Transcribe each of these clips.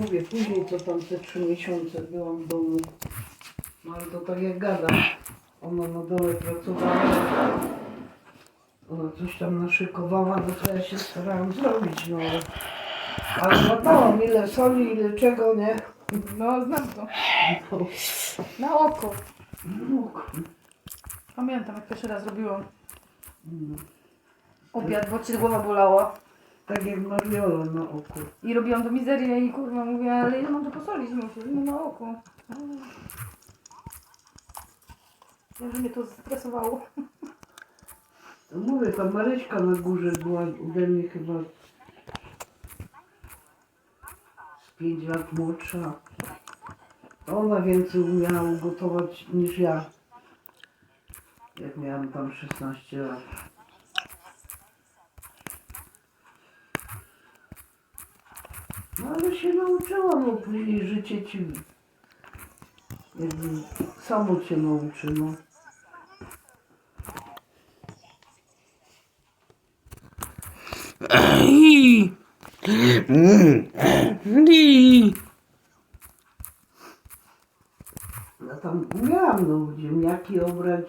Mówię, później to tam te trzy miesiące byłam w domu. No ale to tak jak gadam. Ona na dole pracowała. Ona coś tam naszykowała, no to ja się starałam zrobić, no ale... Ale złapałam ile soli, ile czego, nie? No, znam to. No, Na oko. no, Pamiętam, jak pierwszy raz robiłam no. obiad, bo cię głowa bolała. Tak jak Mariola na oku. I robiłam to mizerię i kurwa mówię, ale ile mam to posolić? Muszę, no na oko. Ja, że mnie to stresowało. No Mówię, ta Maryśka na górze była ode mnie chyba z 5 lat młodsza. Ona więcej umiała ugotować niż ja. Jak miałam tam 16 lat. No ale się nauczyłam, no później życie ci jakby samo cię nauczy, no. Ja tam umiałam no, ziemniaki obrać,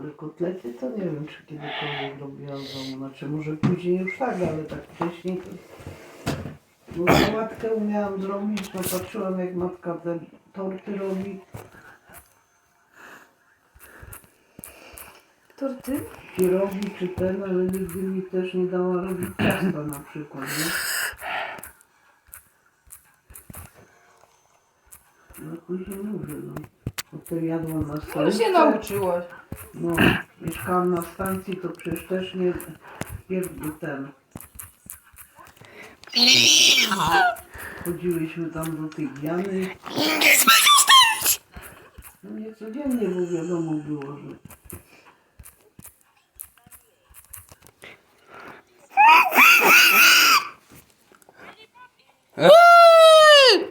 ale kotlety to nie wiem, czy kiedykolwiek robiłam w domu. Znaczy może później już tak, ale tak wcześniej to... No sałatkę umiałam zrobić, no patrzyłam jak matka te torty robi. Torty? Pierogi czy ten, ale nigdy mi też nie dała robić ciasta na przykład, nie? No później mówię, no. Potem jadłam na Ale stolicy. się nauczyłaś. No, mieszkałam na stacji, to przecież też nie jakby ten. Chodziłyśmy tam do tej Diany. No nie codziennie, bo wiadomo było, że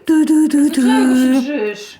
Du, du, du, du. Dlaczego się drzysz?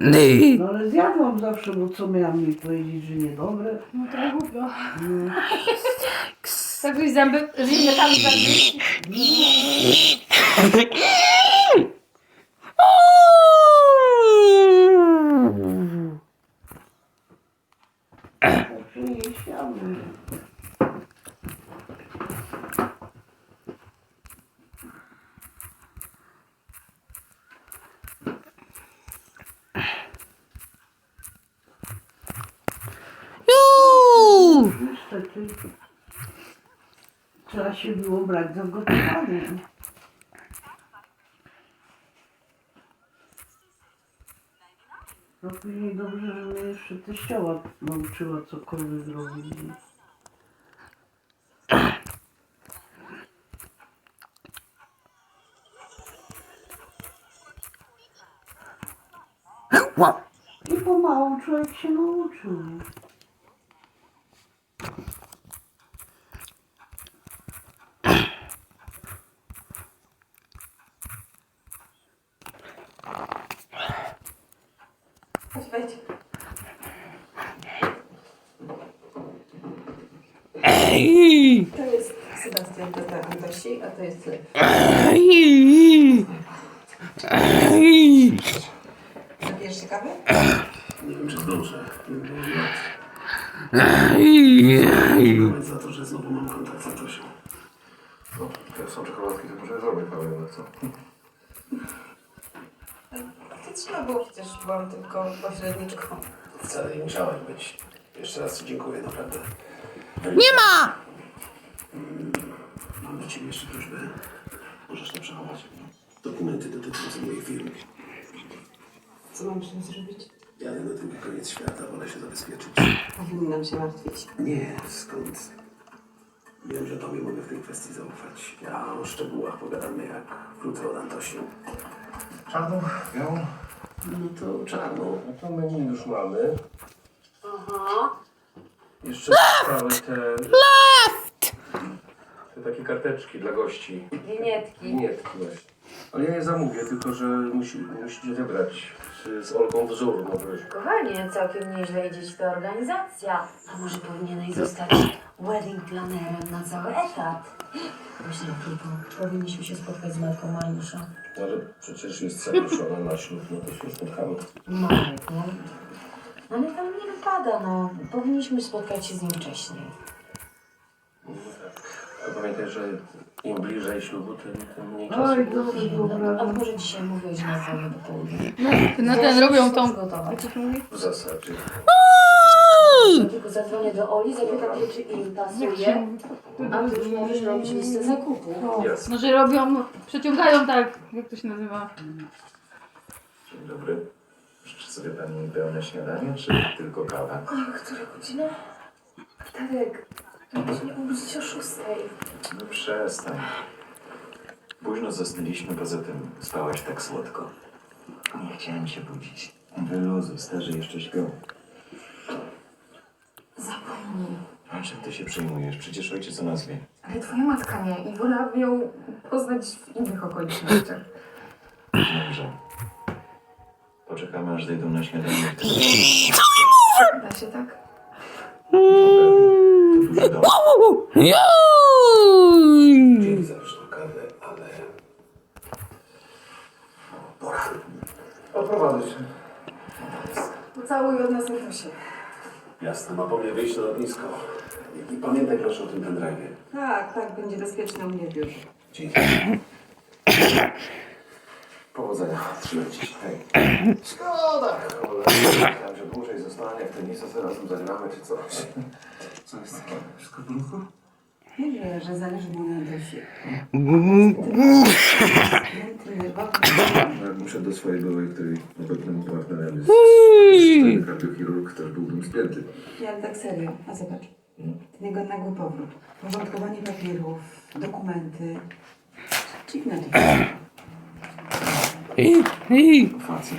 Nie. No ale zjadłam zawsze, bo co miałam mi powiedzieć, że niedobre? No trochę głupio. No. Tak byś zęby, ziemniakami zęby. Zawsze nie chciałam. Niestety. Trzeba się było brać za gotowanie. No później dobrze, że mnie jeszcze teściowa nauczyła cokolwiek robić. I pomału człowiek się nauczył. Chodź, wejdź. Ej. To jest Sebastian, to Antosi, a to jest Lew. Ej. Ej. Napijesz się kawy? Nie wiem, czy zdążę. Nie było noc. Ej. Nawet za to, że znowu mam kontakt z Antosią. No, to są czekoladki, to może zrobię kawę, ale co? To trzeba było, przecież byłam tylko pośredniczką. Wcale nie musiałeś być. Jeszcze raz Ci dziękuję, naprawdę. Nie ma. Mam do Ciebie jeszcze prośbę. Możesz to przechować. Dokumenty dotyczące mojej firmy. Co mam przy tym zrobić? Jadę na drugi koniec świata, wolę się zabezpieczyć. Powinnam się martwić. Nie, skąd? Wiem, że tobie mogę w tej kwestii zaufać. Ja o szczegółach pogadamy jak wrócę od Antosiu. Czarną, białą? No to czarno. No to menu już mamy. Aha. Jeszcze zostały te... Te takie karteczki dla gości. Winietki. Winietki właśnie. Ale ja je zamówię, tylko że musi, musicie wybrać z, z Olgą wzór. No wiesz. Kochanie, całkiem nieźle idzie ci ta organizacja. A może powinieneś zostać wedding planerem na cały etat? Myślę tylko, powinniśmy się spotkać z matką Mariusza. No, Ale przecież jest zaproszona na ślub, no to się spotkamy. Marek, no. No Ale tam nie wypada, no. Powinniśmy spotkać się z nim wcześniej. No pamiętaj, że im bliżej ślubu, tym, tym mniej Oj, czasu. dobrze, No, a może dzisiaj mówiłeś na wolne do południa? Na ten robią tą... Gotowa. Jak to się mówi? W zasadzie. Tylko zadzwonię do Oli, zapytam się, czy im pasuje. A ty już możesz robić listę zakupów. Jasne. Może robią, przeciągają tak, jak to się nazywa? Dzień dobry. Życzy sobie Pani pełne śniadanie, czy tylko kawę? O, która godzina? Tadek, to musimy obudzić o szóstej. No przestań. Późno zasnęliśmy, poza tym spałaś tak słodko. Nie chciałem się budzić. Wyluzuj, starzy jeszcze śpią. Zapomnij. A czym ty się przejmujesz? Przecież ojciec o nas wie. Ale twoja matka nie i wolałabym ją poznać w innych okolicznościach. Dobrze. Poczekamy, aż zejdą na śniadanie. Da się tak? Dzień zresztą kawę, ale... Pora. Oprowadzę się. Całuj od nas Antosie. Jasne, ma po mnie wyjść na lotnisko. I, I pamiętaj proszę o tym pendrive'ie. Tak, tak, będzie bezpiecznie u mnie w biurze. Dzięki. Powodzenia. Trzymaj się. Hej. Szkoda. Myślałem, że dłużej zostanie w tenisa, sobie razem zagramy czy coś. Co jest takiego? Wszystko w porządku? Wiesz, że zależy mu na Antosie. Jak muszę do swojej byłej, której obecnym partnerem jest szkolny kardiochirurg, też byłbym spięty. Ale tak serio. A zobacz. Ten jego nagły powrót. Porządkowanie papierów, dokumenty. Dziwne to. Ej, ej. Facet.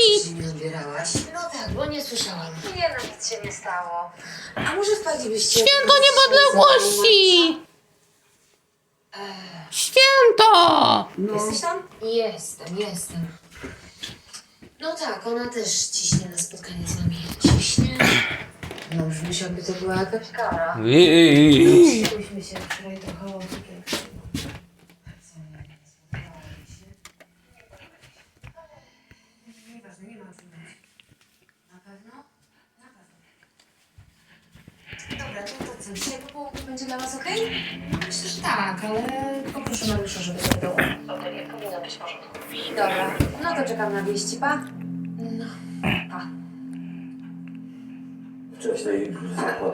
nic się nie stało. A może wpadlibyście... Święto niepodległości! Święto! Jesteś tam? Jestem, jestem. No tak, ona też ciśnie na spotkanie z nami. Ciśnie? No brzmi jakby to była jakaś kara. Czuliśmy się wczoraj trochę obukiem. Nieważne, nie ma o czym mówić. Na pewno? Na pewno. To, to co? Dzisiaj po południu będzie dla Was okej? Myślę, że tak, ale poproszę Mariusza, żeby zabrał. Okej, powinno być w porządku. Dobra, no to czekam na wieści, pa. No, pa. Wcześniej zakład